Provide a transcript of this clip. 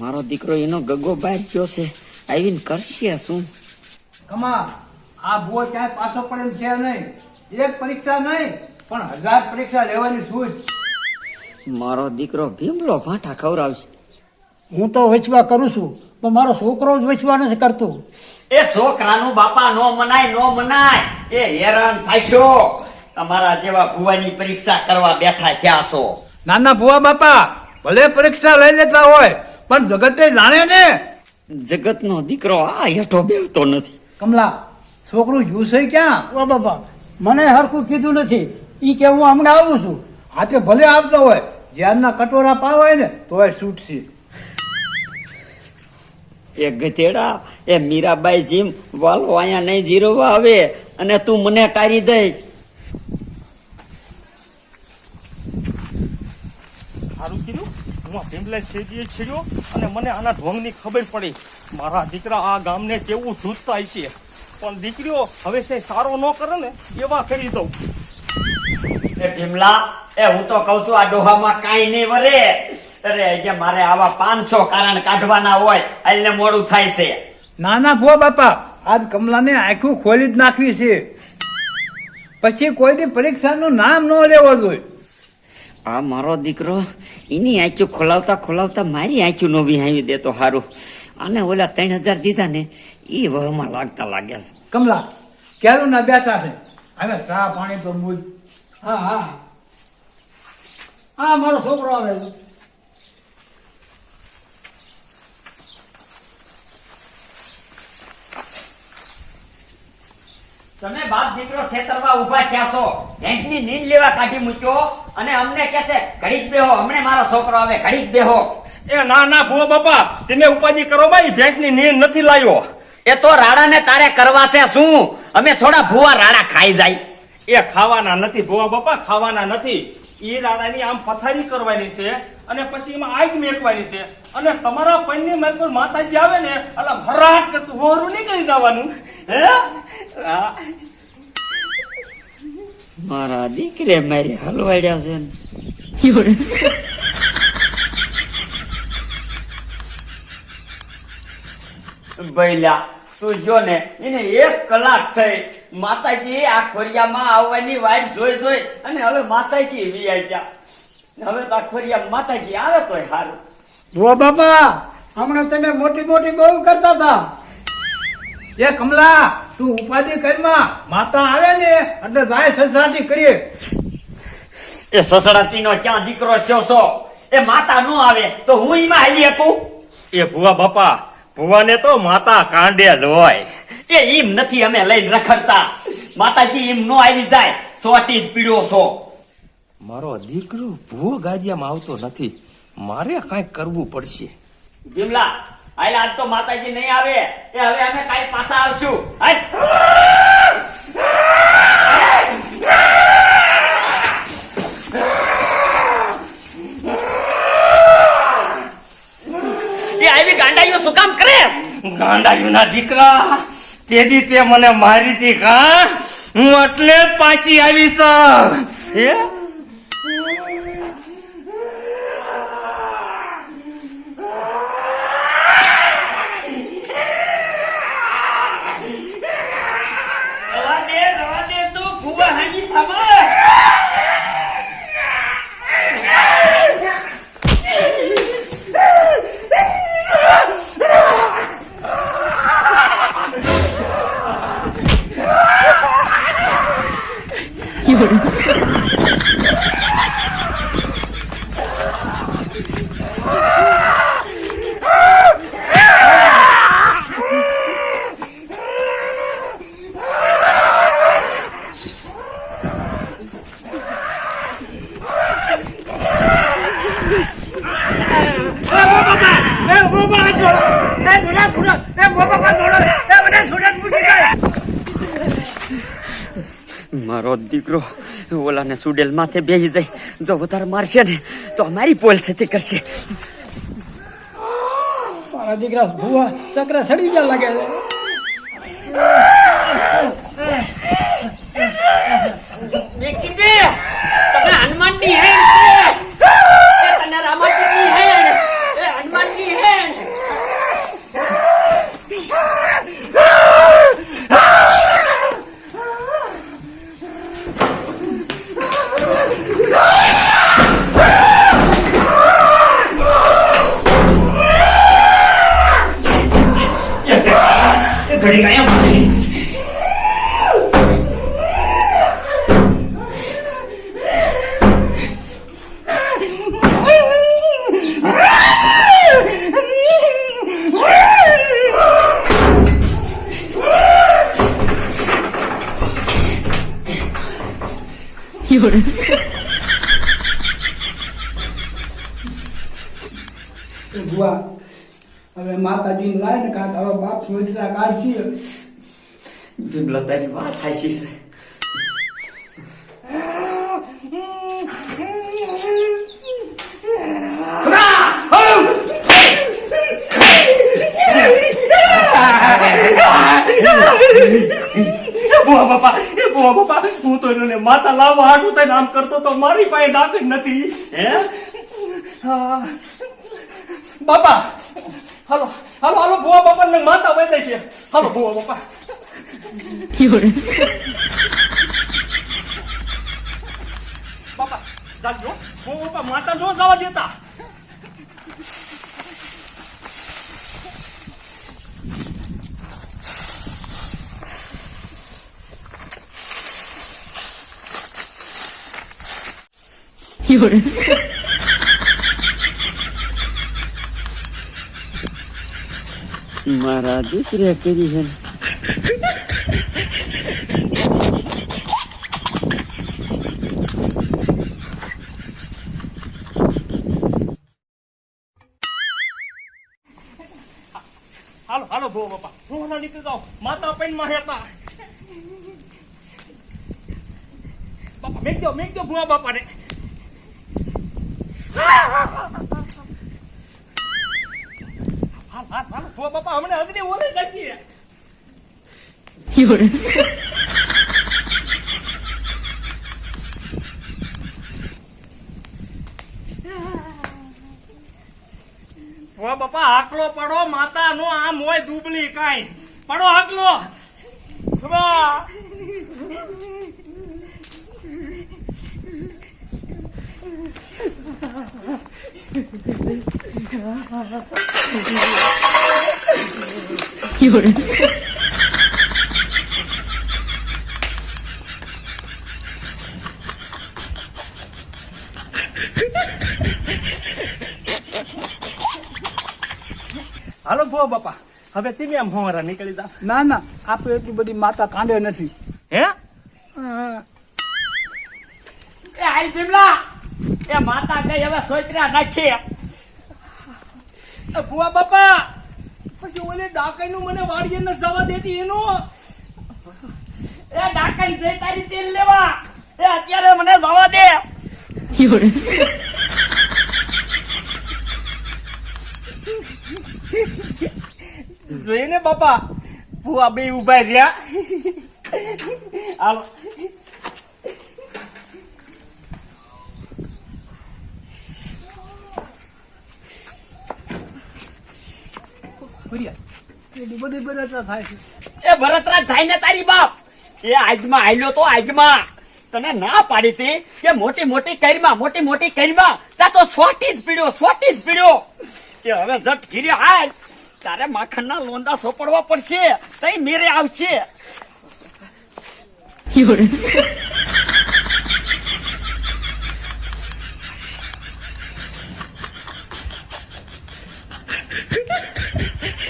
મારો દીકરો એનો ગગો બહાર ગયો છે. આવીને કરશે શું? કમા આ ભૂવો ક્યાંય પાછો પડે એમ છે નહીં. એક પરીક્ષા નહીં પણ હજાર પરીક્ષા લેવાની સૂઝ મારો દીકરો ભીમલો ભાંઠા ખવડાવશે. હું તો વેચવા કરું છું પણ મારો છોકરો જ વેચવા નથી કરતો. એ છોકરાનું બાપા નો મનાય નો મનાય. એ હેરાન થાશો. તમારા જેવા ભુવાની પરીક્ષા કરવા બેઠા થયા છો. નાના ભુવા બાપા ભલે પરીક્ષા લઈ લેતા હોય પણ જગતે જાણે ને. જગતનો દીકરો આ હેઠો બેહતો નથી. કમલા છોકરું જ્યુસે ક્યાં? ઓ બાપા મને હરખું કીધું નથી. ઈ કે હું હમણાં આવું છું. હાથે ભલે આવતો હોય જ્યારના કટોરા પાવાય હોય ને તોય છૂટશે એ ગધેડા એ મીરાબાઈ જીમ વાલો અહીંયા નહીં જીરવા આવે અને તું મને ટારી દઈશ સારું હું આ ભીમલાઈ છીડ્યો અને મને આના ઢોંગની ખબર પડી. મારા દીકરા આ ગામને કેવું ધૂતતા છે. પણ દીકરીઓ હવે છે સારો ન કરે ને એવા કરી દઉં. એ ભીમલા એ હું તો કઉ છું આ ડોહામાં કાંઈ નહીં વરે. અરે જે મારે આવા પાંચસો કારણ કાઢવાના હોય એટલે મોડું થાય છે. નાના ભો બાપા આજ કમલાને આખું ખોલી જ નાખવી છે. પછી કોઈની પરીક્ષાનું નામ ન લેવો જોઈએ. આ મારો દીકરો એની આંચું ખોલાવતા ખોલાવતા મારી આંચું નો વિહાવી દેતો હારું. અને ઓલા ત્રણ હજાર દીધા ને એ વહમાં લાગતા લાગ્યા છે. કમલા, ક્યારું ના બેઠા છે? હવે ચા પાણી તો મૂજ હા હા. હા, મારો છોકરો આવે છે. તમે બાપ દીકરો ખેતરમાં ઊભા થયા છો ભેંસની નીંદ લેવા કાઢી મૂક્યો અને અમને કે છે ઘડીક બેહો હમણે મારો છોકરો આવે ઘડીક બેહો. એ ના ના ભૂવો બાપા તમે ઉપાધિ કરો ભાઈ ભેંસની નીંદ નથી લાવ્યો. એ તો રાડાને તારે કરવા છે શું? અમે થોડા ભૂવા રાડા ખાઈ જાય. એ ખાવાના નથી ભૂવા બાપા ખાવાના નથી. એ રાડાની આમ પથારી કરવાની છે અને પછી એમાં આગ મેકવાની છે. અને તમારા પૈની મેકુર માતાજી આવે ને એટલે ભરાટ કરતું હોરું નહીં કરી દેવાનું મારા દીકરે મારી હલવાડ્યા છે ને. ભઈલા તું જો ને, એને એક કલાક થઈ માતાજી આ ખોરિયામાં આવવાની વાટ જોઈ જોઈ અને હવે માતાજી વીઆઈ ગયા. હવે તો આ ખોરિયા માતાજી આવે તોય સારું રો બાપા, હમણાં તમે મોટી મોટી બહુ કરતા હતા. એ કમલા તું ઉપાધિ કરીમાં માતા આવે ને એટલે જાય સસરાટી કરીએ. એ સસરાતીનો ક્યાં દીકરો થયો છો? એ માતા નો આવે તો હું એમાં હાલી શકું એ ભુવા બાપા ભૂવાને તો માતા કાંડે જ હોય. એ ઈમ નથી અમે લઈને રખડતા. માતાજી ઈમ નો આવી જાય સોટી જ પીડ્યો છો. મારો દીકરો ભૂવો ગાદિયામાં આવતો નથી. મારે કાંઈક કરવું પડશે. ભીમલા હાલ આજ તો માતાજી નહીં આવે. એ હવે અમે કાઈ પાછા આવશું. એ આવી ગાંડાઈઓ શું કામ કરે? ગાંડાયુના દીકરા તેદી તે મને મારી તી કા હું એટલે પાછી આવી સર રવા દે રવા દે તું ભૂવા હાની થવા મારો દીકરો ઓલાને સુડેલ માથે બેસી જાય. જો વધારે મારશે ને, તો અમારી પોલ તે કરશે. મારા દીકરા ભૂવા ચક્ર સડી ગયા લાગે છે. ભુવા હવે માતાજીને લાય ને કાં તારો બાપ સોચરા કાઢશે. ભીમલા તારી વાત હાચી છે બુઆ બાપા, એ બુઆ બાપા, હું તો એને માતા લાવવા હાટું થઈને આમ કરતો તો મારી પાસે ડાક નથી, હે. બાપા, હાલો હાલો હાલો બુઆ બાપા ને માતા જાય છે. હાલો બુઆ બાપા. બાપા જાજો બુઆ બાપા, માતા નો જવા દેતા. મારા દીકરે કરી છે. ને. હાલો હાલો ભો બાપા. હું હમણાં નીકળી જાઉં માતા પેનમાં હેતા બાપા મેક દો મેક દો બુઆ બાપા ને બાપા હમણાં અગ્નિ ઓલે જશે બુઆ બાપા આકલો પડો માતા નો આમ હોય દુબળી કાઈ. પડો આકલો બા. હાલો બુઆ બાપા હવે તમે આમ હોરા નીકળી જાવ ના ના આપણે એટલી બધી માતા કાંડે નથી હે એ હાલ ભીમલા એ માતા ગઈ હવે સોચરા નાખી. ભુવા બાપા પછી ઓલે ડાકઈ નું મને વાડીએ ન જવા દેતી એનું? એ ડાકણ જઈ તારી તેલ લેવા. એ અત્યારે મને જવા દે. જોઈએ ને બાપા ભુવા બે ઊભા રહ્યા. હાલો. એટલી બધી બળતરા થાય છે. એ ભરતરાજ થાય ને તારી બાપ. એ આજમાં આયલો તો આજમાં. તને ના પાડી હતી કે મોટી મોટી કરીમાં મોટી મોટી કરીમાં તા તો સોટી જ પીડ્યો સોટી જ પીડ્યો. કે હવે જટ ઘીરે હાલ. તારે માખણના લોંદા સોપડવા પડશે. તઈ મેરે આવશે.